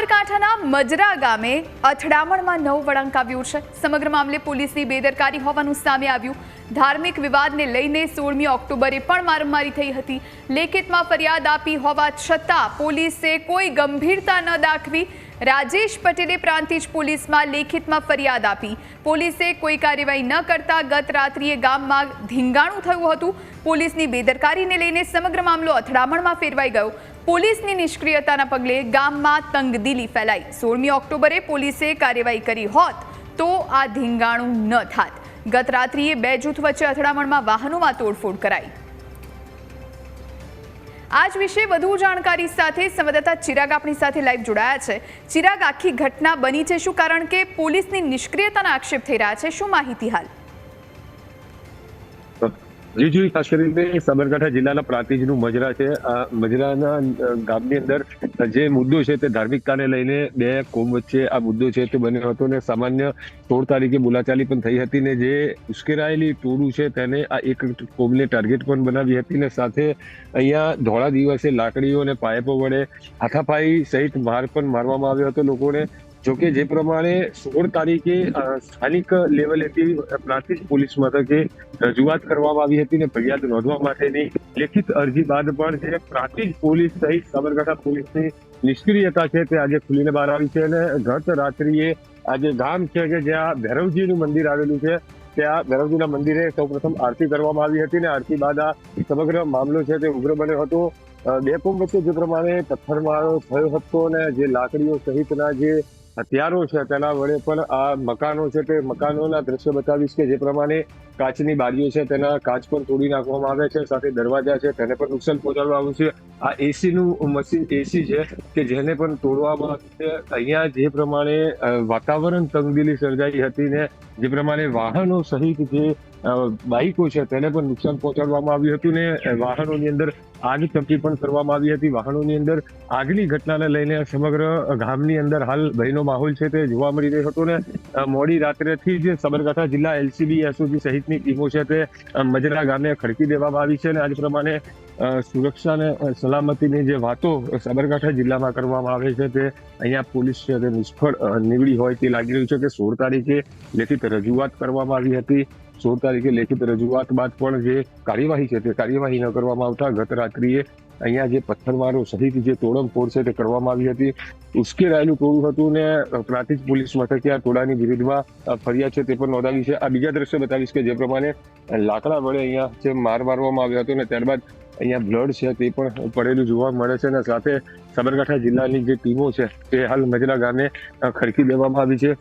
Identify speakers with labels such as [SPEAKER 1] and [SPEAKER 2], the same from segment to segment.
[SPEAKER 1] સાબરકાંઠાના મજરા ગામે અથડામણમાં નવ વળાંક આવ્યું છે. સમગ્ર મામલે પોલીસની બેદરકારી હોવાનું સામે આવ્યું. ધાર્મિક વિવાદને લઈને સોળમી ઓક્ટોબરે પણ મારમારી થઈ હતી. લેખિતમાં ફરિયાદ આપી હોવા છતાં પોલીસે કોઈ ગંભીરતા ન દાખવી રાજેશ પટેલે પ્રાંતિજ પોલીસમાં લેખિતમાં ફરિયાદ આપી. પોલીસે કોઈ કાર્યવાહી ન કરતા ગત રાત્રિએ ગામમાં ધીંગાણું થયું હતું. પોલીસની બેદરકારીને લઈને સમગ્ર મામલો અથડામણમાં ફેરવાઈ ગયો. પોલીસની નિષ્ક્રિયતાના પગલે ગામમાં તંગદિલી ફેલાઈ. સોળમી ઓક્ટોબરે પોલીસે કાર્યવાહી કરી હોત તો આ ધીંગાણું ન થાત. ગત રાત્રિએ બે જૂથ વચ્ચે અથડામણમાં વાહનોમાં તોડફોડ કરાઈ. આજ વિશે વધુ જાણકારી સાથે સંવાદદાતા ચિરાગ આપણી સાથે લાઈવ જોડાયા છે. ચિરાગ, આખી ઘટના બની છે શું? કારણ કે પોલીસની નિષ્ક્રિયતાના આક્ષેપ થઈ રહ્યા છે. શું માહિતી હાલ?
[SPEAKER 2] જી જી, ખાસ કરીને સાબરકાંઠા જિલ્લાના પ્રાંતિજનું મજરા છે. આ મજરાના ગામની અંદર જે મુદ્દો છે તે ધાર્મિકતાને લઈને બે કોમ વચ્ચે આ મુદ્દો છે તે બન્યો હતો ને સામાન્ય સોળ તારીખે બોલાચાલી પણ થઈ હતી ને જે ઉશ્કેરાયેલી ટોળું છે તેને આ એક કોમને ટાર્ગેટ પણ બનાવી હતી ને સાથે અહીંયા ધોળા દિવસે લાકડીઓ અને પાઇપો વડે હાથાપાઈ સહિત માર પણ મારવામાં આવ્યો હતો લોકોને. જોકે જે પ્રમાણે સોળ તારીખે સ્થાનિક લેવલેથી પ્રાંતિજ પોલીસ મથકે રજૂઆત કરવામાં આવી હતી ને ફરિયાદ નોંધવા માટેની લેખિત અરજી બાદ પણ જે પ્રાંતિજ પોલીસ સહિત સાબરકાંઠા પોલીસની નિષ્ક્રિયતા છે તે આજે ખુલીને બહાર આવી છે અને ગત રાત્રિએ આજે ગામ છે કે જ્યાં ભૈરવજીનું મંદિર આવેલું છે, ત્યાં ભૈરવજીના મંદિરે સૌપ્રથમ આરતી કરવામાં આવી હતી ને આરતી બાદ આ સમગ્ર મામલો છે તે ઉગ્ર બન્યો હતો. બે કોમ વચ્ચે જે પ્રમાણે પથ્થરમારો થયો હતો અને જે લાકડીઓ સહિતના જે હથિયારો છે, તેના વડે પણ આ મકાનો છે તે મકાનોના દ્રશ્ય બતાવીશ કે જે પ્રમાણે કાચની બારીઓ છે, તેના કાચ પણ તોડી નાખવામાં આવે છે, સાથે દરવાજા છે, તેને પણ નુકસાન પહોંચાડવામાં આવ્યું છે. આ એસીનું મશીન, એસી છે, કે જેને પણ તોડવામાં આવ્યું છે, અહીંયા જે પ્રમાણે વાતાવરણ તંગદિલી સર્જાઈ હતી ને જે પ્રમાણે વાહનો સહિત જે બાઇકો છે, તેને પણ નુકસાન પહોંચાડવામાં આવ્યું હતું ને વાહનોની અંદર આગ ચપટી પણ કરવામાં આવી હતી. વાહનોની અંદર આગની ઘટનાને લઈને સમગ્ર ગામની અંદર હાલ ભયનો માહોલ છે, તે જોવા મળી રહ્યો હતો ને મોડી રાત્રેથી જ સાબરકાંઠા જિલ્લા એલસીબી એસઓજી સહિતની ટીમો છે તે મજરા ગામે ખડકી દેવામાં આવી છે અને આજ પ્રમાણે સુરક્ષા અને સલામતીની જે વાતો સાબરકાંઠા જિલ્લામાં કરવામાં આવે છે તે અહીંયા પોલીસ છે તે નિષ્ફળ નીવડી હોય તે લાગી રહ્યું છે કે સોળ તારીખે લેખિત રજૂઆત કરવામાં આવી હતી. સોળ તારીખે લેખિત રજૂઆત બાદ પણ જે કાર્યવાહી છે તે કાર્યવાહી ન કરવામાં આવતા ગત રાત્રિએ અહીંયા જે પથ્થરમારો સહિત જે તોડમફોડ છે તે કરવામાં આવી હતી. ઉશ્કેરાયેલું ટોળું હતું ને પ્રાંતિજ પોલીસ મથકે આ ટોળાની વિરુદ્ધમાં ફરિયાદ છે તે પણ નોંધાવી છે. આ બીજા દ્રશ્ય બતાવીશ કે જે પ્રમાણે લાકડા વડે અહીંયા જે માર મારવામાં આવ્યો હતો ને, ત્યારબાદ અહીંયા બ્લડ છે તે પણ પડેલું જોવા મળે છે અને સાથે સાબરકાંઠા જિલ્લાની જે ટીમો છે તે હાલ મજરા ગામે ખડકી દેવામાં આવી છે.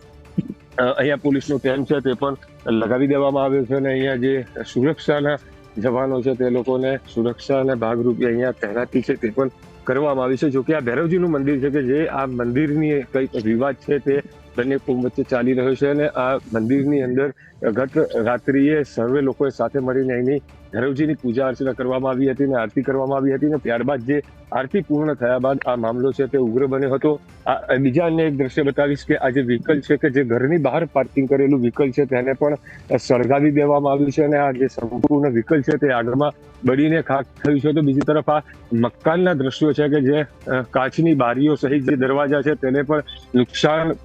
[SPEAKER 2] અહીંયા પોલીસનો કેમ્પ છે તે પણ લગાવી દેવામાં આવ્યો છે અને અહીંયા જે સુરક્ષાના જવાનો છે તે લોકોને સુરક્ષાના ભાગરૂપે અહીંયા તહેનાતી છે તે પણ કરવામાં આવી છે. જોકે આ ભૈરવજીનું મંદિર છે કે જે આ મંદિરની કંઈક વિવાદ છે તે બંને કુંભ વચ્ચે ચાલી રહ્યો છે અને આ મંદિરની અંદર ગત રાત્રિએ સર્વે લોકોએ સાથે મળીને અહીંની ધરવજીની પૂજા અર્ચના કરવામાં આવી હતી અને આરતી કરવામાં આવી હતી અને ત્યારબાદ જે આરતી પૂર્ણ થયા બાદ આ મામલો છે તે ઉગ્ર બન્યો હતો. આ બીજા અન્ય એક દ્રશ્ય બતાવીશ કે આ જે વ્હીકલ છે કે જે ઘરની બહાર પાર્કિંગ કરેલું વ્હીકલ છે તેને પણ સળગાવી દેવામાં આવ્યું છે અને આ જે સંપૂર્ણ વ્હીકલ છે તે આગળમાં બળીને ખાક થયું છે. તો બીજી તરફ આ મકાનના દ્રશ્યો છે કે જે કાચની બારીઓ સહિત જે દરવાજા છે તેને પણ નુકસાન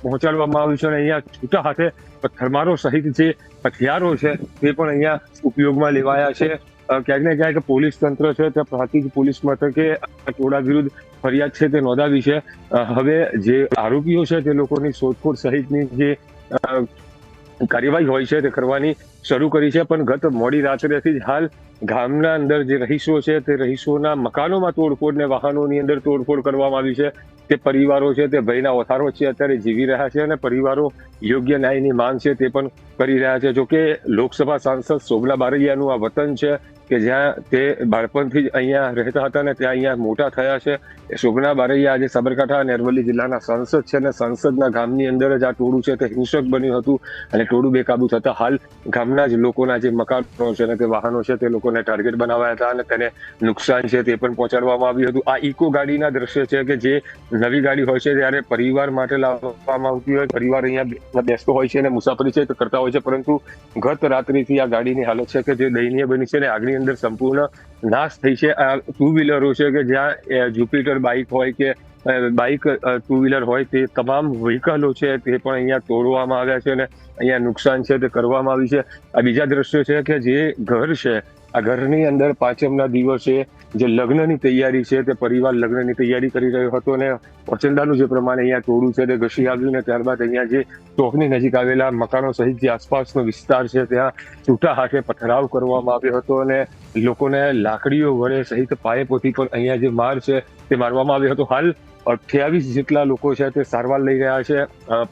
[SPEAKER 2] પહોંચાડવામાં આવ્યું છે અને અહીંયા છૂટા હાથે પથ્થરમારો સહિત જે હથિયારો છે, તે પણ અહીંયા ઉપયોગમાં લેવાયા છે. ક્યાંક ને ક્યાંક પોલીસ તંત્ર છે તે પ્રાંતિજ પોલીસ મથકે ટોળા વિરુદ્ધ ફરિયાદ છે તે નોંધાવી છે. હવે જે આરોપીઓ છે તે લોકોની શોધખોળ સહિતની જે કાર્યવાહી હોય છે તે કરવાની શરૂ કરી છે. પણ ગત મોડી રાત્રેથી જ હાલ ગામના અંદર જે રહીશો છે તે રહીશોના મકાનોમાં તોડફોડ ને વાહનોની અંદર તોડફોડ કરવામાં આવી છે. તે પરિવારો છે તે ભયના ઓથારો છે, અત્યારે જીવી રહ્યા છે અને પરિવારો યોગ્ય ન્યાયની માંગ છે તે પણ કરી રહ્યા છે. જોકે લોકસભા સાંસદ શોભના બારૈયાનું આ વતન છે કે જ્યાં તે બાળપણથી જ અહીંયા રહેતા હતા અને ત્યાં અહીંયા મોટા થયા છે. શોભના બારૈયા આજે સાબરકાંઠા અને અરવલ્લી જિલ્લાના સાંસદ છે અને સાંસદના ગામની અંદર જ આ ટોળું છે તે હિંસક બન્યું હતું અને ટોળું બેકાબુ થતા હાલ ગામના જ લોકોના જે મકાનો છે અને તે વાહનો છે તે લોકોને ટાર્ગેટ બનાવાયા હતા અને તેને નુકસાન છે તે પણ પહોંચાડવામાં આવ્યું હતું. આ ઇકો ગાડીના દ્રશ્ય છે કે જે નવી ગાડી હોય છે ત્યારે પરિવાર માટે લાવવામાં આવતી હોય, પરિવાર અહીંયા બેસતો હોય છે અને મુસાફરી છે કરતા હોય છે, પરંતુ ગત રાત્રિથી આ ગાડીની હાલત છે કે જે દયનીય બની છે અને આગની અંદર સંપૂર્ણ નાશ થઈ છે. આ ટુ વ્હીલરો છે કે જ્યાં જુપિટર બાઇક હોય કે બાઇક ટુ વ્હીલર હોય તે તમામ વ્હીકલો છે તે પણ અહીંયા તોડવામાં આવ્યા છે અને અહીંયા નુકસાન છે તે કરવામાં આવ્યું છે. આ બીજા દ્રશ્યો છે કે જે ઘર છે આ ઘરની અંદર પાંચમના દિવસે જે લગ્નની તૈયારી છે, તે પરિવાર લગ્નની તૈયારી કરી રહ્યો હતો અને ઓચંદાનું જે પ્રમાણે અહીંયા તોડું છે તે ઘસી આવ્યું ને ત્યારબાદ અહીંયા જે ચોકની નજીક આવેલા મકાનો સહિત જે આસપાસનો વિસ્તાર છે, ત્યાં છૂટા હાથે પથરાવ કરવામાં આવ્યો હતો અને લોકોને લાકડીઓ વડે સહિત પાયેપોથી પણ અહીંયા જે માર છે તે મારવામાં આવ્યો હતો. હાલ અઠ્યાવીસ જેટલા લોકો છે તે સારવાર લઈ રહ્યા છે.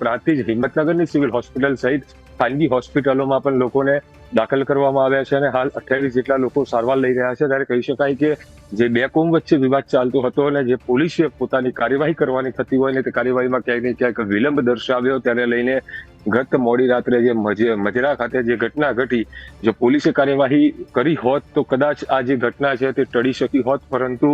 [SPEAKER 2] પ્રાંતિજ હિંમતનગરની સિવિલ હોસ્પિટલ સહિત ખાનગી હોસ્પિટલોમાં પણ લોકોને દાખલ કરવામાં આવ્યા છે અને હાલ અઠ્યાવીસ જેટલા લોકો સારવાર લઈ રહ્યા છે. ત્યારે કહી શકાય કે જે બે કોમ વચ્ચે વિવાદ ચાલતો હતો અને જે પોલીસે પોતાની કાર્યવાહી કરવાની થતી હોય ને તે કાર્યવાહીમાં ક્યાંક ને ક્યાંક વિલંબ દર્શાવ્યો. ત્યારે લઈને ગત મોડી રાત્રે જે મજ- મજરા ખાતે જે ઘટના ઘટી, જો પોલીસે કાર્યવાહી કરી હોત તો કદાચ આ જે ઘટના છે તે ટળી શકી હોત. પરંતુ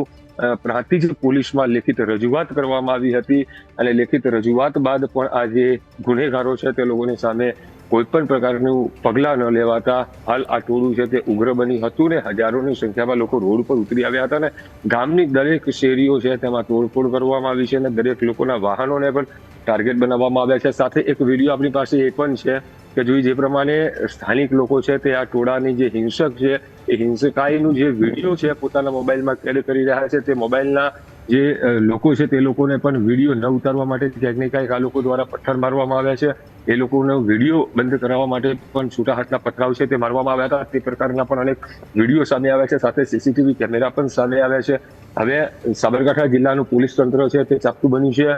[SPEAKER 2] પ્રાંતિજ પોલીસમાં લેખિત રજૂઆત કરવામાં આવી હતી અને લેખિત રજૂઆત બાદ પણ આ જે ગુનેગારો છે તે લોકોની સામે કોઈ પણ પ્રકારનું પગલાં ન લેવાતા હાલ આ ટોળું છે તે ઉગ્ર બની હતું ને હજારોની સંખ્યામાં લોકો રોડ પર ઉતરી આવ્યા હતા ને ગામની દરેક શેરીઓ છે તેમાં તોડફોડ કરવામાં આવી છે અને દરેક લોકોના વાહનોને પણ ટાર્ગેટ બનાવવામાં આવ્યા છે. સાથે એક વીડિયો આપણી પાસે એ પણ છે કે જોઈ જે પ્રમાણે સ્થાનિક લોકો છે તે આ ટોળાની જે હિંસક છે એ હિંસકાઈનું જે વીડિયો છે પોતાના મોબાઈલમાં કેદ કરી રહ્યા છે તે મોબાઈલના જે લોકો છે તે લોકોને પણ વીડિયો ન ઉતારવા માટે ક્યાંક ને ક્યાંક આ લોકો દ્વારા પથ્થર મારવામાં આવ્યા છે. એ લોકોનો વીડિયો બંધ કરાવવા માટે પણ છૂટા હાથના પથરાવ છે તે મારવામાં આવ્યા હતા. તે પ્રકારના પણ અનેક વીડિયો સામે આવ્યા છે. સાથે સીસીટીવી કેમેરા પણ સામે આવ્યા છે. હવે સાબરકાંઠા જિલ્લાનું પોલીસ તંત્ર છે તે ચાપતું બન્યું છે,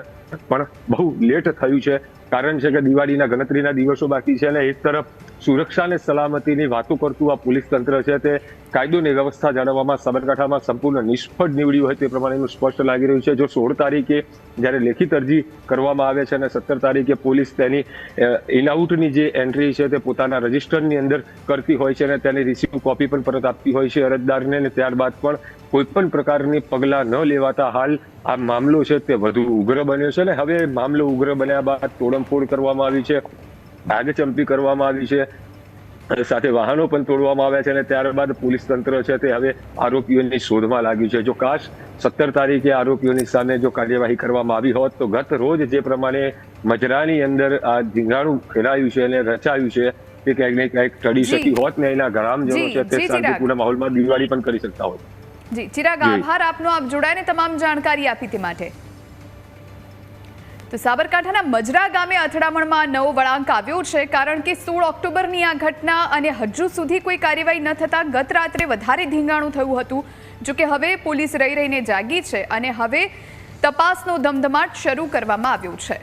[SPEAKER 2] પણ બહુ લેટ થયું છે. કારણ છે કે દિવાળીના ગણતરીના દિવસો બાકી છે અને એક તરફ સુરક્ષા અને સલામતીની વાતો કરતું આ પોલીસ તંત્ર છે તે કાયદોની વ્યવસ્થા જાળવવામાં સાબરકાંઠામાં સંપૂર્ણ નિષ્ફળ નીવડ્યું હોય તે પ્રમાણેનું સ્પષ્ટ લાગી રહ્યું છે. જો સોળ તારીખે જ્યારે લેખિત અરજી કરવામાં આવે છે અને સત્તર તારીખે પોલીસ તેની ઇનઆઉટની જે એન્ટ્રી છે તે પોતાના રજિસ્ટરની અંદર કરતી હોય છે અને તેની રિસીવ કોપી પણ પરત આપતી હોય છે અરજદારને અને ત્યારબાદ પણ કોઈ પણ પ્રકારની પગલાં ન લેવાતા હાલ આ મામલો છે તે વધુ ઉગ્ર બન્યો છે અને હવે મામલો ઉગ્ર બન્યા બાદ તોડમફોડ કરવામાં આવી છે આગચંપી કરવામાં આવી છે અને સાથે વાહનો પણ તોડવામાં આવ્યા છે અને ત્યારબાદ પોલીસ તંત્ર છે તે હવે આરોપીઓની શોધમાં લાગ્યું છે. જો કાશ સત્તર તારીખે આરોપીઓની સામે જો કાર્યવાહી કરવામાં આવી હોત તો ગત રોજ જે પ્રમાણે મજરાની અંદર આ ધીંગાણું ફેલાયું છે અને રચાયું છે તે ક્યાંક ને ક્યાંક ટળી શકી હોત ને એના ગ્રામજનો છે તે શાંતિપૂર્ણ માહોલમાં દિવાળી પણ કરી શકતા હોત.
[SPEAKER 1] જી ચિરાગ. આભાર આપનો. આપ જોડાઈને તમામ જાણકારી આપી તે માટે. તો સાબરકાંઠાના મજરા ગામે અથડામણમાં નવો વળાંક આવ્યો છે કારણ કે સોળ ઓક્ટોબરની આ ઘટના અને હજુ સુધી કોઈ કાર્યવાહી ન થતાં ગત રાત્રે વધારે ધીંગાણું થયું હતું. જોકે હવે પોલીસ રહી રહીને જાગી છે અને હવે તપાસનો ધમધમાટ શરૂ કરવામાં આવ્યો છે.